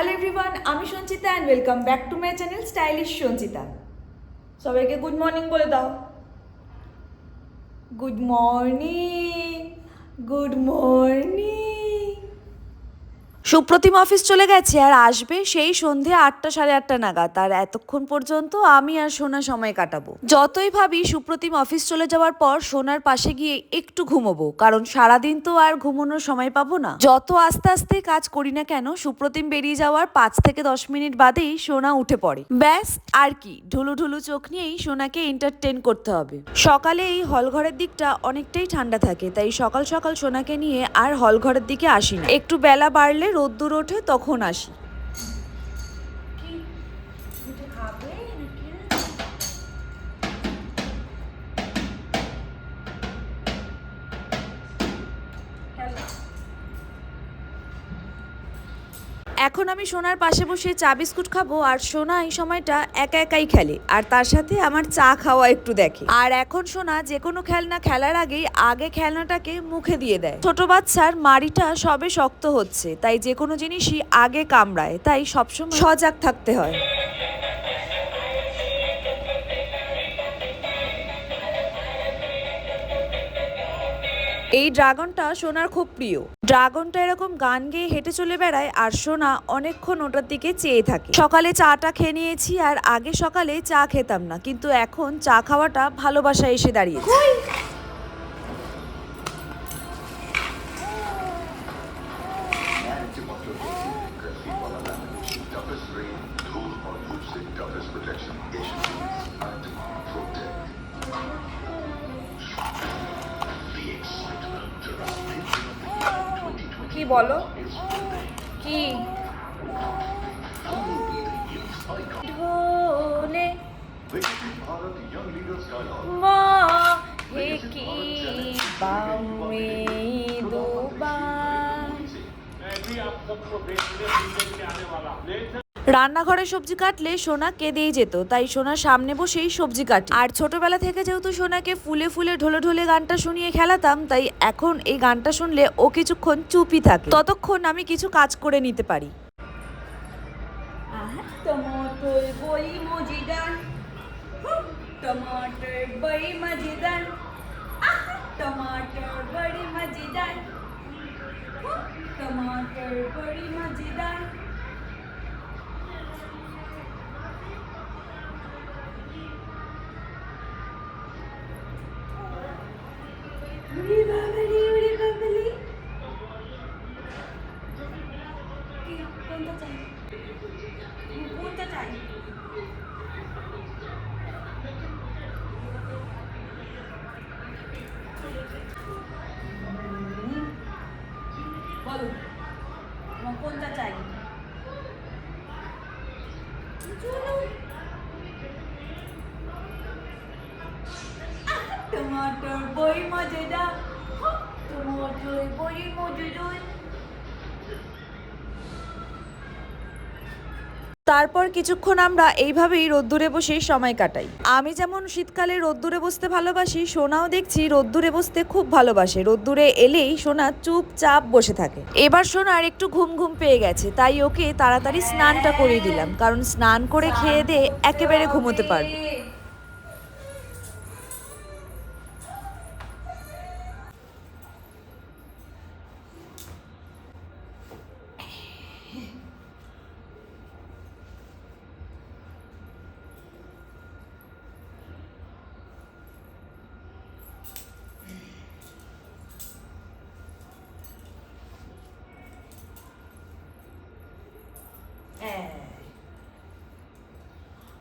Hello everyone আমি Sanchita and welcome back to my channel stylish Sanchita. সবাইকে good morning বলে দাও। Good morning good morning Supratim office চলে গেছে আর আসবে সেই সন্ধে আটটা, সাড়ে আটটা নাগাদ। আর এতক্ষণ পর্যন্ত আমি আর সোনা সময় কাটাবো। যতই ভাবি সুপ্রতিম অফিস চলে যাওয়ার পর সোনার পাশে গিয়ে একটু ঘুমোবো, কারণ সারাদিন তো আর ঘুমানোর সময় পাবো না। যত আস্তে আস্তে কাজ করি না কেন, সুপ্রতিম বেরিয়ে যাওয়ার পাঁচ থেকে দশ মিনিট বাদেই সোনা উঠে পড়ে। ব্যাস, আর কি ঢুলু ঢুলু চোখ নিয়েই সোনাকে এন্টারটেন করতে হবে। সকালে এই হলঘরের দিকটা অনেকটাই ঠান্ডা থাকে, তাই সকাল সকাল সোনাকে নিয়ে আর হলঘরের দিকে আসি না। একটু বেলা বাড়লে রোদ্দুর ওঠে তখন আসি। এখন আমি সোনার পাশে বসে চা বিস্কুট খাব আর সোনা এই সময়টা একা একাই খেলে। আর তার সাথে আমার চা খাওয়া একটু দেখে। আর এখন সোনা যে কোনো খেলনা খেলার আগেই আগে খেলনাটাকে মুখে দিয়ে দেয়। ছোট বাচ্চার মাড়িটা সবে শক্ত হচ্ছে, তাই যে কোনো জিনিসই আগে কামড়ায়, তাই সবসময় সজাগ থাকতে হয়। এই ড্রাগনটা সোনার খুব প্রিয়। ড্রাগনটা এরকম গান গেয়ে হেঁটে চলে বেড়ায় আর সোনা অনেকক্ষণ ওটার দিকে চেয়ে থাকে। সকালে চাটা খেয়ে নিয়েছি আর আগে সকালে চা খেতাম না, কিন্তু এখন চা খাওয়াটা ভালোবাসা এসে দাঁড়িয়েছে। কি বলো। কি? ঢোলে মা হে কি বামে দুবা রান্নাঘরে সবজি কাটলে সোনা কেঁদেই যেত তাই সোনার সামনে বসেই সবজি কাটি আর ছোটবেলা থেকে যেহেতু সোনাকে ফুলে ফুলে ঢোলে ঢোলে গানটা শুনিয়ে খেলাতাম তাই এখন এই গানটা শুনলে ও কিছুক্ষণ চুপই থাকে ততক্ষণ আমি কিছু কাজ করে নিতে পারি टमाटर बड़ी मजेदार হুঁ, टमाटर बड़ी मजेदार आह, टमाटर बड़ी मजेदार টমাটোর বই মজাদার টমাটোর বই মজাদার তারপর কিছুক্ষণ আমরা এইভাবেই রোদ্দুরে বসে সময় কাটাই। আমি যেমন শীতকালে রোদ্দুরে বসতে ভালোবাসি, সোনাও দেখছি রোদ্দুরে বসতে খুব ভালোবাসে। রোদ্দুরে এলেই সোনা চুপচাপ বসে থাকে। এবার সোনার একটু ঘুম ঘুম পেয়ে গেছে, তাই ওকে তাড়াতাড়ি স্নানটা করিয়ে দিলাম। কারণ স্নান করে খেয়ে দিয়ে একেবারে ঘুমোতে পারবে।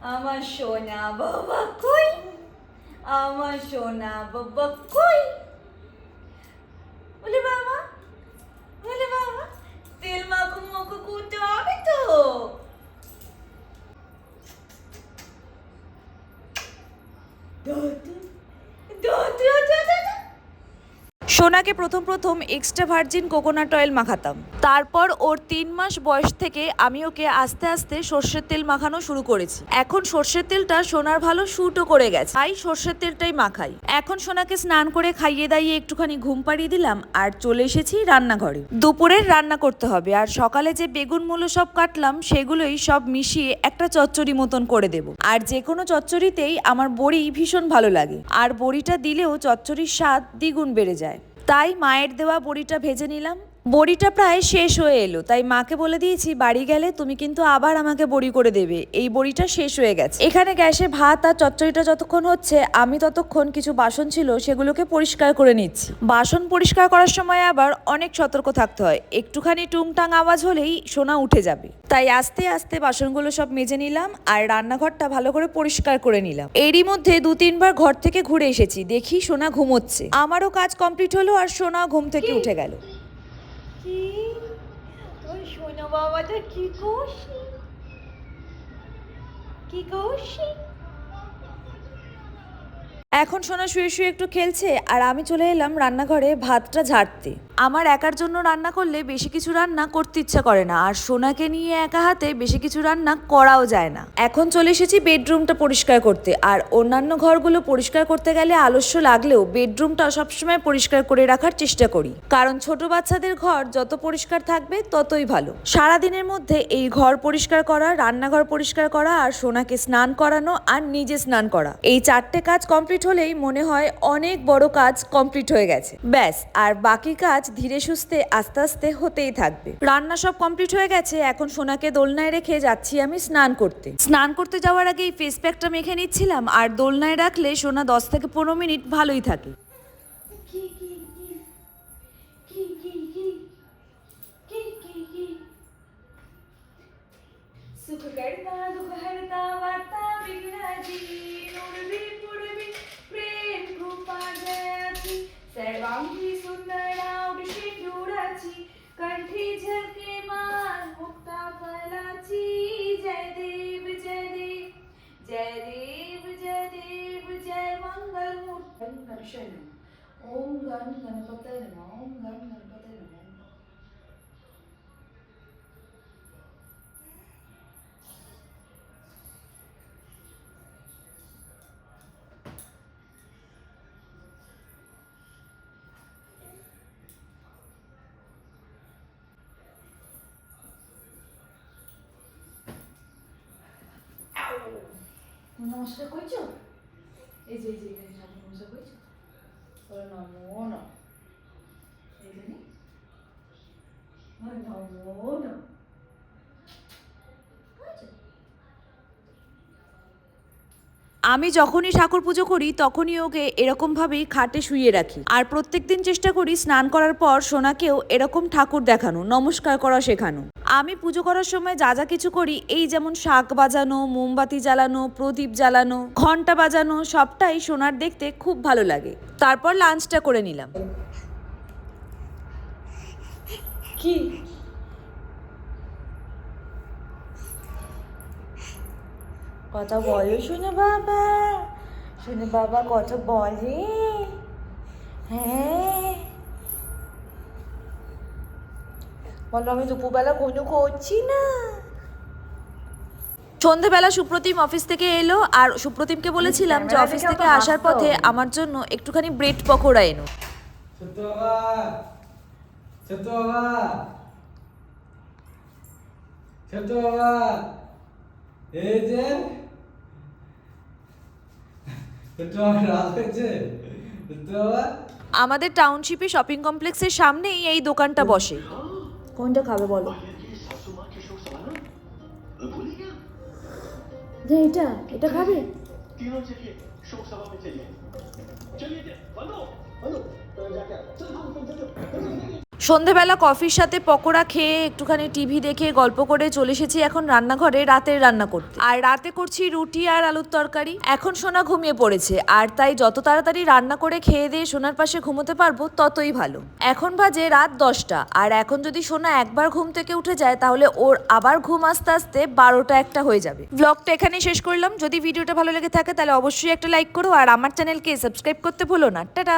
আমার সোনা বাবা কই? আমার সোনা বাবা কই বলে বাবা বলে বাবা তেল মাখু মাখু করতে হবে তো দাদু দাদু দাদু সোনা সোনাকে প্রথম প্রথম এক্সট্রা ভার্জিন কোকোনাট অয়েল মাখাতাম। তারপর ওর তিন মাস বয়স থেকে আমি ওকে আস্তে আস্তে সর্ষের তেল মাখানো শুরু করেছি। এখন সর্ষের তেলটা সোনার ভালো শুটও করে গেছে। তাই সর্ষের তেলটাই মাখাই। এখন সোনাকে স্নান করে খাইয়ে দাইয়ে একটুখানি ঘুম পাড়িয়ে দিলাম আর চলে এসেছি রান্নাঘরে। দুপুরের রান্না করতে হবে আর সকালে যে বেগুন মূলো সব কাটলাম সেগুলোই সব মিশিয়ে একটা চচ্চড়ি মতন করে দেব। আর যে কোনো চচ্চড়িতেই আমার বড়ি ভীষণ ভালো লাগে। আর বড়িটা দিলেও চচ্চড়ির স্বাদ দ্বিগুণ বেড়ে যায়। তাই মায়ের দেওয়া বড়িটা ভেজে নিলাম। বড়িটা প্রায় শেষ হয়ে এলো। তাই মাকে বলে দিয়েছি বাড়ি গেলে তুমি কিন্তু আবার আমাকে বড়ি করে দেবে। এই বড়িটা শেষ হয়ে গেছে। এখানে গ্যাসে ভাত আর চচ্চড়িটা যতক্ষণ হচ্ছে আমি ততক্ষণ কিছু বাসন ছিল সেগুলোকে পরিষ্কার করে নিচ্ছি। বাসন পরিষ্কার করার সময় আবার অনেক সতর্ক থাকতে হয়। একটুখানি টুংটাং আওয়াজ হলেই সোনা উঠে যাবে। তাই আস্তে আস্তে বাসনগুলো সব মেজে নিলাম আর রান্নাঘরটা ভালো করে পরিষ্কার করে নিলাম। এরই মধ্যে দু তিনবার ঘর থেকে ঘুরে এসেছি। দেখি সোনা ঘুমোচ্ছে। আমারও কাজ কমপ্লিট হলো আর সোনা ঘুম থেকে উঠে গেল। সোনা বাবাটা কি কৌশি? কি কৌশি? এখন সোনা শুয়ে শুয়ে একটু খেলছে, আর আমি চলে এলাম রান্নাঘরে ভাতটা ঝাড়তে। আমার একার জন্য রান্না করলে বেশি কিছু রান্না করতে ইচ্ছা করে না, আর সোনাকে নিয়ে একা হাতে বেশি কিছু রান্না করাও যায় না। এখন চলে এসেছি বেডরুমটা পরিষ্কার করতে, আর অন্যান্য ঘরগুলো পরিষ্কার করতে গেলে আলস্য লাগলেও বেডরুমটা সবসময় পরিষ্কার করে রাখার চেষ্টা করি। কারণ ছোট বাচ্চাদের ঘর যত পরিষ্কার থাকবে ততই ভালো। সারা দিনের মধ্যে এই ঘর পরিষ্কার করা, রান্নাঘর পরিষ্কার করা, আর সোনাকে স্নান করানো, আর নিজে স্নান করা। এই চারটে কাজ কমপ্লিট হলেই মনে হয় অনেক বড় কাজ কমপ্লিট হয়ে গেছে। ব্যাস, আর বাকি কাজ ধীরে সুস্থে আস্তে আস্তে হতেই থাকবে। রান্না সব কমপ্লিট হয়ে গেছে এখন সোনাকে দোলনায় রেখে যাচ্ছি আমি স্নান করতে। স্নান করতে যাওয়ার আগে এই ফেস প্যাকটা মেখে নিচ্ছিলাম আর দোলনায় রাখলে সোনা দশ থেকে পনেরো মিনিট ভালোই থাকে। સર્વાંગી સુંદરાવૃષિ ગૃઢાચી કંઠી ઝલકે માન મુક્તા કલાચી જય દેવ જય દેવ જય દેવ જય દેવ જય મંગલ મૂર્તિ દર્શન ઓમ ગણ ગણપત નમ ઓમ ગણ ગણપત নমস্কার করছ এই যে এই যে এখানে ঠাকুর নমস্কার করছ ওর নমো নম এই যে নি? নমো নম আমি যখনই ঠাকুর পুজো করি, তখনই ওকে এরকমভাবেই খাটে শুইয়ে রাখি। আর প্রত্যেক দিন চেষ্টা করি স্নান করার পর সোনাকেও এরকম ঠাকুর দেখানো, নমস্কার করা শেখানো। আমি পুজো করার সময় যা যা কিছু করি, এই যেমন শাক বাজানো, মোমবাতি জ্বালানো, প্রদীপ জ্বালানো ঘণ্টা বাজানো, সবটাই সোনার দেখতে খুব ভালো লাগে। তারপর লাঞ্চটা করে নিলাম। কি? কথা বলো শুনে বাবা শুনে বাবা কত বলে। হ্যাঁ। বলো আমি দুপুরবেলা কোনো করছি না। সন্ধেবেলা সুপ্রতিম অফিস থেকে এলো আর সুপ্রতিমকে বলেছিলাম যে অফিস থেকে থেকে আসার পথে আমার জন্য একটুখানি ব্রেড পকোড়া এনো। ছোট্ট বাবা ছোট্ট বাবা ছোট্ট বাবা এই যে ছোট্ট বাবা রাত হয়েছে ছোট্ট বাবা আমাদের টাউনশিপে শপিং কমপ্লেক্সের সামনেই এই দোকানটা বসে। কোনটা খাবে বলো? যে এটা এটা খাবে? সন্ধেবেলা কফির সাথে পকোড়া খেয়ে একটুখানি টিভি দেখে গল্প করে চলে এসেছি এখন রান্নাঘরে রাতের রান্না করতে। আর রাতে করছি রুটি আর আলুর তরকারি। এখন সোনা ঘুমিয়ে পড়েছে। আর তাই যত তাড়াতাড়ি রান্না করে খেয়ে দিয়ে সোনার পাশে ঘুমোতে পারব, ততই ভালো। এখন বাজে রাত দশটা। আর এখন যদি সোনা একবার ঘুম থেকে উঠে যায়, তাহলে ওর আবার ঘুম আস্তে আস্তে বারোটা একটা হয়ে যাবে। ব্লগটা এখানেই শেষ করলাম। যদি ভিডিওটা ভালো লেগে থাকে, তাহলে অবশ্যই একটা লাইক করো। আর আমার চ্যানেলকে সাবস্ক্রাইব করতে ভুলো না। টাটা!